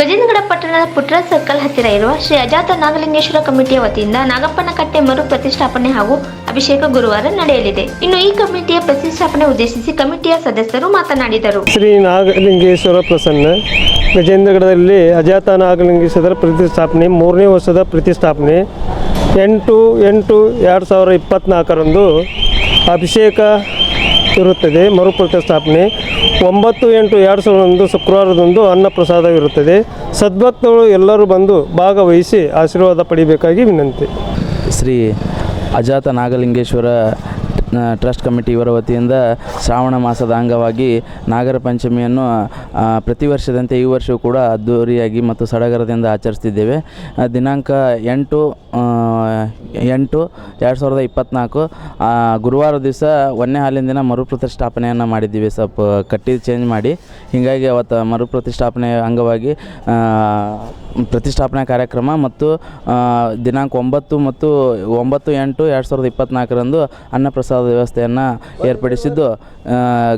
ಗಜೇಂದ್ರಗಡ ಪಟ್ಟಣದ ಪುಟ್ರ ಸರ್ಕಲ್ ಹತ್ತಿರ ಇರುವ ಶ್ರೀ ಅಜಾತ ನಾಗಲಿಂಗೇಶ್ವರ ಕಮಿಟಿಯ ವತಿಯಿಂದ ನಾಗಪ್ಪನ ಕಟ್ಟೆ ಮರು ಪ್ರತಿಷ್ಠಾಪನೆ ಹಾಗೂ ಅಭಿಷೇಕ ಗುರುವಾರ ನಡೆಯಲಿದೆ. ಇನ್ನು ಈ ಕಮಿಟಿಯ ಪ್ರತಿಷ್ಠಾಪನೆ ಉದ್ದೇಶಿಸಿ ಕಮಿಟಿಯ ಸದಸ್ಯರು ಮಾತನಾಡಿದರು. ಶ್ರೀ ನಾಗಲಿಂಗೇಶ್ವರ ಪ್ರಸನ್ನ, ಗಜೇಂದ್ರಗಡದಲ್ಲಿ ಅಜಾತ ನಾಗಲಿಂಗೇಶ್ವರ ಪ್ರತಿಷ್ಠಾಪನೆ, ಮೂರನೇ ವರ್ಷದ ಪ್ರತಿಷ್ಠಾಪನೆ, ಎಂಟು ಎಂಟು ಎರಡು ಸಾವಿರ ಇಪ್ಪತ್ತ್ನಾಲ್ಕರಂದು ಅಭಿಷೇಕ ಇರುತ್ತದೆ. ಮರುಪ್ರತಿಷ್ಠಾಪನೆ ಒಂಬತ್ತು ಎಂಟು ಎರಡು ಸಾವಿರದಂದು ಶುಕ್ರವಾರದಂದು ಅನ್ನಪ್ರಸಾದವಿರುತ್ತದೆ. ಸದ್ಭಕ್ತಗಳು ಎಲ್ಲರೂ ಬಂದು ಭಾಗವಹಿಸಿ ಆಶೀರ್ವಾದ ಪಡಿಬೇಕಾಗಿ ವಿನಂತಿ. ಶ್ರೀ ಅಜಾತ ನಾಗಲಿಂಗೇಶ್ವರ ಟ್ರಸ್ಟ್ ಕಮಿಟಿ ಇವರ ವತಿಯಿಂದ ಶ್ರಾವಣ ಮಾಸದ ಅಂಗವಾಗಿ ನಾಗರ ಪಂಚಮಿಯನ್ನು ಪ್ರತಿ ವರ್ಷದಂತೆ ಈ ವರ್ಷವೂ ಕೂಡ ಅದ್ದೂರಿಯಾಗಿ ಮತ್ತು ಸಡಗರದಿಂದ ಆಚರಿಸ್ತಿದ್ದೇವೆ. ದಿನಾಂಕ ಎಂಟು ಎಂಟು ಎರಡು ಸಾವಿರದ ಇಪ್ಪತ್ತ್ನಾಲ್ಕು ಗುರುವಾರ ದಿವಸ ಒನ್ನೆ ಹಾಲಿನ ದಿನ ಮರುಪ್ರತಿಷ್ಠಾಪನೆಯನ್ನು ಮಾಡಿದ್ದೀವಿ. ಸ್ವಲ್ಪ ಕಟ್ಟಿ ಚೇಂಜ್ ಮಾಡಿ. ಹೀಗಾಗಿ ಅವತ್ತು ಮರುಪ್ರತಿಷ್ಠಾಪನೆ ಅಂಗವಾಗಿ ಪ್ರತಿಷ್ಠಾಪನಾ ಕಾರ್ಯಕ್ರಮ ಮತ್ತು ದಿನಾಂಕ ಒಂಬತ್ತು ಮತ್ತು ಒಂಬತ್ತು ಎಂಟು ಎರಡು ಸಾವಿರದ ಇಪ್ಪತ್ತ್ನಾಲ್ಕರಂದು ಅನ್ನಪ್ರಸಾದ ವ್ಯವಸ್ಥೆಯನ್ನು ಏರ್ಪಡಿಸಿದ್ದು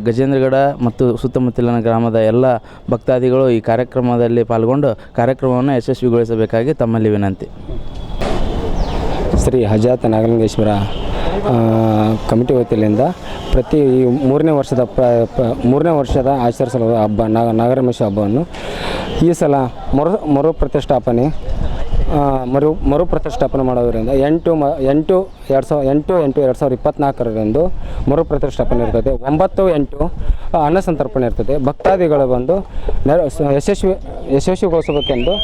ಗಜೇಂದ್ರಗಡ ಮತ್ತು ಸುತ್ತಮುತ್ತಲಿನ ಗ್ರಾಮದ ಎಲ್ಲ ಭಕ್ತಾದಿಗಳು ಈ ಕಾರ್ಯಕ್ರಮದಲ್ಲಿ ಪಾಲ್ಗೊಂಡು ಕಾರ್ಯಕ್ರಮವನ್ನು ಯಶಸ್ವಿಗೊಳಿಸಬೇಕಾಗಿ ತಮ್ಮಲ್ಲಿ ವಿನಂತಿ. ಶ್ರೀ ಹಜಾತ ನಾಗಲಿಂಗೇಶ್ವರ ಕಮಿಟಿ ವತಿಯಿಂದ ಪ್ರತಿ ಮೂರನೇ ವರ್ಷದ ಪ್ರ ಮೂರನೇ ವರ್ಷದ ಆಚರಿಸಲು ಹಬ್ಬ ನಾಗ ನಾಗರಮೇಶ ಹಬ್ಬವನ್ನು ಈ ಸಲ ಮರು ಮರು ಪ್ರತಿಷ್ಠಾಪನೆ ಮರು ಮರು ಪ್ರತಿಷ್ಠಾಪನೆ ಮಾಡೋದರಿಂದ ಎಂಟು ಮ, ಎಂಟು, ಎರಡು ಸಾವಿರ ಎಂಟು ಎಂಟು, ಎರಡು ಸಾವಿರದ ಇಪ್ಪತ್ತ್ನಾಲ್ಕರಂದು ಮರು ಪ್ರತಿಷ್ಠಾಪನೆ ಇರ್ತದೆ. ಒಂಬತ್ತು, ಎಂಟು ಅನ್ನಸಂತರ್ಪಣೆ ಅನ್ನ ಸಂತರ್ಪಣೆ ಇರ್ತದೆ. ಭಕ್ತಾದಿಗಳು ಬಂದು ನೆರ ಯಶಸ್ವಿ, ಯಶಸ್ವಿಗೊಳಿಸಬೇಕೆಂದು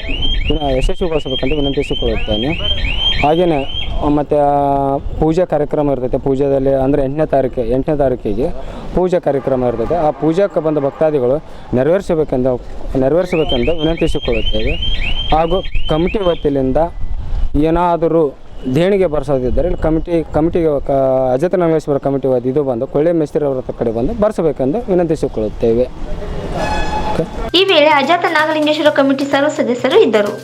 ಯಶಸ್ವಿಗೊಳಿಸಬೇಕೆಂದು ವಿನಂತಿಸಿಕೊಳ್ಳುತ್ತೇನೆ. ಹಾಗೆಯೇ ಮತ್ತು ಪೂಜಾ ಕಾರ್ಯಕ್ರಮ ಇರ್ತೈತೆ ಪೂಜಾದಲ್ಲಿ ಅಂದರೆ ಎಂಟನೇ ತಾರೀಕು, ಎಂಟನೇ ತಾರೀಕಿಗೆ ಪೂಜಾ ಕಾರ್ಯಕ್ರಮ ಇರ್ತದೆ. ಆ ಪೂಜಾಕ್ಕೆ ಬಂದ ಭಕ್ತಾದಿಗಳು ನೆರವೇರಿಸಬೇಕೆಂದು ನೆರವೇರಿಸಬೇಕೆಂದು ವಿನಂತಿಸಿಕೊಳ್ಳುತ್ತೇವೆ. ಹಾಗೂ ಕಮಿಟಿ ವತಿಯಿಂದ ಏನಾದರೂ ದೇಣಿಗೆ ಬರ್ಸೋದಿದ್ದರೆ ಇಲ್ಲಿ ಕಮಿಟಿ, ಕಮಿಟಿಗೆ ಕ ಅಜತ ನಾಗೇಶ್ವರ ಕಮಿಟಿ ವತಿ ಇದು ಬಂದು ಕೊಳ್ಳೆ ಮೇಸ್ತ್ರಿ ಅವರ ಕಡೆ ಬಂದು ಬರೆಸಬೇಕೆಂದು ವಿನಂತಿಸಿಕೊಳ್ಳುತ್ತೇವೆ. ಈ ವೇಳೆ ಅಜಾತ ನಾಗಲಿಂಗೇಶ್ವರ ಕಮಿಟಿ ಸರ್ವ ಸದಸ್ಯರು ಇದ್ದರು.